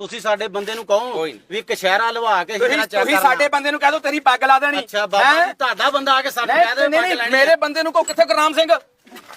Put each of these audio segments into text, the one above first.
ਤੁਸੀਂ ਸਾਡੇ ਬੰਦੇ ਨੂੰ ਕਹੋ ਕੋਈ ਨੀ। ਵੀ ਕਸ਼ਹਿਰਾ ਲਵਾ ਕੇ ਤੁਸੀਂ ਜਿਹੜਾ ਚੈੱਕ ਤੁਸੀਂ ਸਾਡੇ ਬੰਦੇ ਨੂੰ ਕਹਿ ਦਿਓ ਤੇਰੀ ਪੱਗ ਲਾ ਦੇਣੀ ਅੱਛਾ ਬਾਬਾ ਹੈਂ? ਜੀ ਤੁਹਾਡਾ ਬੰਦਾ ਆ ਕੇ ਸਾਨੂੰ ਕਹਿ ਦੇ ਨਹੀਂ ਪੱਗ ਨਹੀਂ ਲੈਣੀ ਮੇਰੇ ਬੰਦੇ ਨੂੰ ਕੋ ਕਿੱਥੇ ਗੁਰਨਾਮ ਸਿੰਘ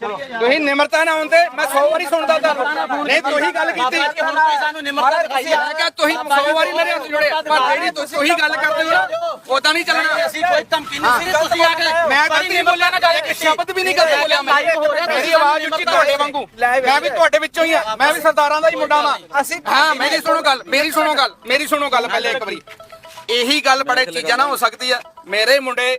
ਤੁਸੀਂ ਨਿਮਰਤਾ ਨਾ ਆਉਂਦੇ ਮੈਂ 100 ਵਾਰੀ ਸੁਣਦਾ ਤੁਹਾਨੂੰ। ਨਹੀਂ ਤੁਸੀਂ ਗੱਲ ਕੀਤੀ। ਤੁਸੀਂ ਸਾਨੂੰ ਨਿਮਰਤਾ ਦਿਖਾਈ ਆ। ਮੈਂ ਕਿਹਾ ਤੁਸੀਂ 100 ਵਾਰੀ ਮੇਰੇ ਹੱਥ ਜੋੜੇ। ਪਰ ਜਿਹੜੀ ਤੁਸੀਂ ਉਹੀ ਗੱਲ ਕਰਦੇ ਹੋ ਉਦਾਂ ਨਹੀਂ ਚੱਲਣਾ। ਅਸੀਂ ਕੋਈ ਧਮਕੀ ਨਹੀਂ ਸਿਰਫ ਤੁਸੀਂ ਆ ਕੇ ਮੈਂ ਗਲਤੀ ਨਹੀਂ ਬੋਲਿਆ ਨਾ ਗੱਲ ਸ਼ਬਦ ਵੀ ਨਹੀਂ ਗਲਤ ਬੋਲਿਆ। ਮੈਂ ਮੇਰੀ ਆਵਾਜ਼ ਉੱਚੀ ਤੁਹਾਡੇ ਵਾਂਗੂ। ਮੈਂ ਵੀ ਤੁਹਾਡੇ ਵਿੱਚੋਂ ਹੀ ਆ। ਮੈਂ ਵੀ ਸਰਦਾਰਾਂ ਦਾ ਹੀ ਮੁੰਡਾ ਵਾਂ। ਅਸੀਂ ਹਾਂ ਮੇਰੀ ਸੁਣੋ ਗੱਲ ਮੇਰੀ ਸੁਣੋ ਗੱਲ ਮੇਰੀ ਸੁਣੋ ਗੱਲ। ਪਹਿਲੇ ਇੱਕ ਵਾਰੀ। ਇਹੀ ਗੱਲ ਬੜੇ ਚੀਜ਼ਾਂ ਨਾ ਹੋ ਸਕਦੀ ਆ। ਮੇਰੇ ਮੁੰਡੇ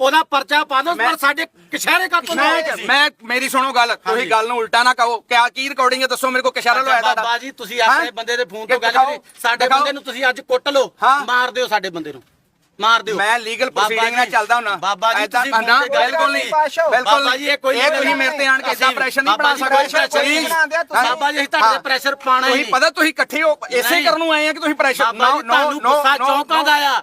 ਉਹਦਾ ਪਰਚਾ ਪਾ ਦਿਓ ਪਰ ਸਾਡੇ ਕਸ਼ਹਿਰੇ ਕਾ ਤੋਂ ਮੈਂ ਮੇਰੀ ਸੁਣੋ ਗੱਲ ਤੁਸੀਂ ਗੱਲ ਨੂੰ ਉਲਟਾ ਨਾ ਕਹੋ। ਕਿਆ ਕੀ ਰਿਕਾਰਡਿੰਗ ਹੈ ਦੱਸੋ ਮੇਰੇ ਕੋ ਕਿਸ਼ਾਰਾ ਲਵਾਇਆ ਤੁਹਾਡਾ। ਬਾਬਾ ਜੀ ਤੁਸੀਂ ਆਪਣੇ? ਬੰਦੇ ਦੇ ਫੋਨ ਤੋਂ ਗੱਲ ਕਰੀ ਸਾਡੇ। ਬੰਦੇ ਨੂੰ ਤੁਸੀਂ ਅੱਜ ਕੁੱਟ ਲਓ। ਮਾਰ ਦਿਓ ਸਾਡੇ ਬੰਦੇ ਨੂੰ। ਮਾਰ ਦਿਓ। ਮੈਂ ਲੀਗਲ ਪ੍ਰੋਸੀਡਿੰਗ ਨਾਲ ਚੱਲਦਾ ਹੁੰਨਾ ਬਾਬਾ ਜੀ ਤੁਸੀਂ ਨਾ, ਬਿਲਕੁਲ ਨਹੀਂ। ਬਿਲਕੁਲ ਬਾਬਾ ਜੀ ਇਹ ਕੋਈ ਇਹ ਤੁਸੀਂ ਮੇਰੇ ਤੇ ਆਣ ਕੇ ਏਦਾਂ ਪ੍ਰੈਸ਼ਰ ਨਹੀਂ ਬਣਾ ਸਕਦੇ Please, ਬਾਬਾ ਜੀ ਅਸੀਂ ਤੁਹਾਡੇ ਪ੍ਰੈਸ਼ਰ ਪਾਣਾ ਹੀ ਤੁਸੀਂ ਪਤਾ ਤੁਸੀਂ ਇਕੱਠੇ ਹੋ ਇਸੇ। ਕਰਨ ਨੂੰ ਆਏ ਆ ਕਿ ਤੁਸੀਂ ਪ੍ਰੈਸ਼ਰ ਜੀ ਤੁਹਾਨੂੰ ਗੁੱਸਾ ਚੌਂਕਾਂ ਦਾ ਆ।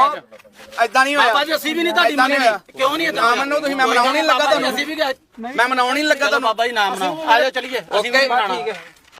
ਐਦਾਂ ਨਹੀਂ ਹੋਇਆ। ਬਾਬਾ ਜੀ ਅਸੀਂ ਵੀ ਨਹੀਂ ਤੁਹਾਡੀ ਮੰਨਣੀ। ਹੋਇਆ। ਕਿਉਂ ਨਹੀਂ ਨਾ ਮੰਨੋ ਤੁਸੀਂ ਮੈਂ ਮਨਾਉਣ ਨਹੀਂ ਲੱਗਾ ਤੁਹਾਨੂੰ। ਅਸੀਂ ਵੀ ਮੈਂ ਮਨਾਉਣ ਨਹੀਂ ਲੱਗਾ ਤੁਹਾਨੂੰ। ਬਾਬਾ ਜੀ ਨਾਮ ਬਣਾਓ ਆ ਜਾਓ ਚਲੀਏ। ਅਸੀਂ ਵੀ ਬਣਾਉਣਾ ਠੀਕ ਹੈ।